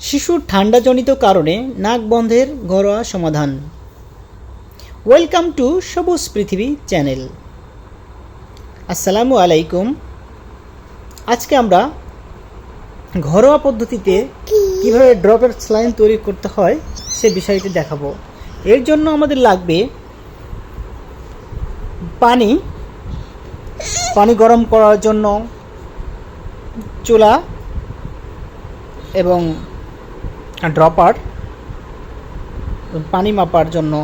শিশুর ঠান্ডাজনিত কারণে নাক বন্ধের ঘরোয়া সমাধান। ওয়েলকাম টু সবুজ পৃথিবী চ্যানেল। আসসালামু আলাইকুম। আজকে আমরা ঘরোয়া পদ্ধতিতে কীভাবে ড্রপের স্লাইন তৈরি করতে হয় সে বিষয়টি দেখাবো। এর জন্য আমাদের লাগবে পানি। পানি গরম করার জন্য চুলা এবং ড্রপার পানি মাপার জন্য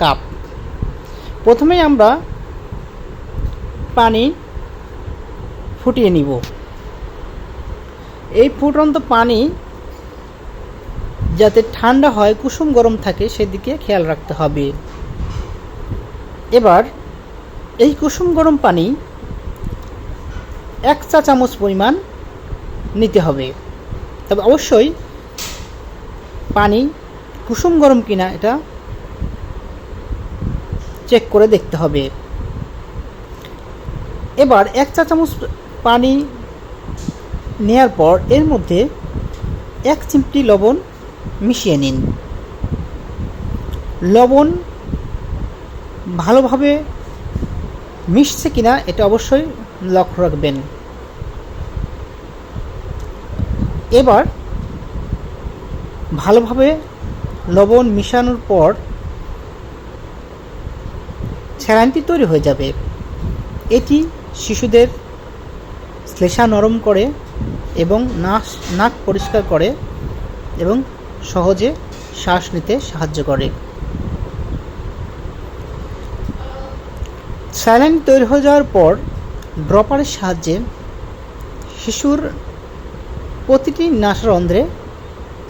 কাপ প্রথমেই আমরা পানি ফুটিয়ে নিব। এই ফুটন্ত পানি যাতে ঠান্ডা হয়, কুসুম গরম থাকে, সেদিকে খেয়াল রাখতে হবে। এবার এই কুসুম গরম পানি এক চা চামচ পরিমাণ নিতে হবে। তবে অবশ্যই পানি, কুসুম গরম কিনা এটা চেক করে দেখতে হবে। এবার এক চা চামচ পানি নেয়ার পর এর মধ্যে এক চিমটি লবণ মিশিয়ে নিন। লবণ ভালোভাবে মিশছে কিনা এটা অবশ্যই লক্ষ্য রাখবেন। এবার ভালোভাবে লবণ মিশানোর পর স্যালাইনটি তৈরি হয়ে যাবে। এটি শিশুদের শ্লেষা নরম করে এবং নাক নাক পরিষ্কার করে এবং সহজে শ্বাস নিতে সাহায্য করে। স্যালাইন তৈরি হয়ে যাওয়ার পর ড্রপারের সাহায্যে শিশুর প্রতিটি নাসরন্ধ্রে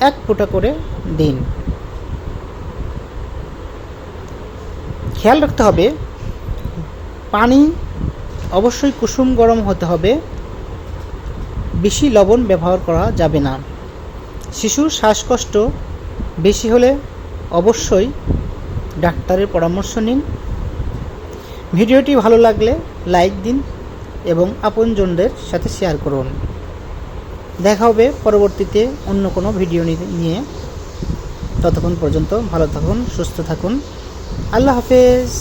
এক ফোঁটা করে দিন। খেয়াল রাখতে হবে, পানি অবশ্যই কুসুম গরম হতে হবে, বেশি লবণ ব্যবহার করা যাবে না। শিশুর শ্বাসকষ্ট বেশি হলে অবশ্যই ডাক্তারের পরামর্শ নিন। ভিডিওটি ভালো লাগলে লাইক দিন এবং আপনজনদের সাথে শেয়ার করুন। দেখা হবে পরবর্তীতে অন্য কোনো ভিডিও নিয়ে। ততক্ষণ পর্যন্ত ভালো থাকুন, সুস্থ থাকুন। আল্লাহ হাফেজ।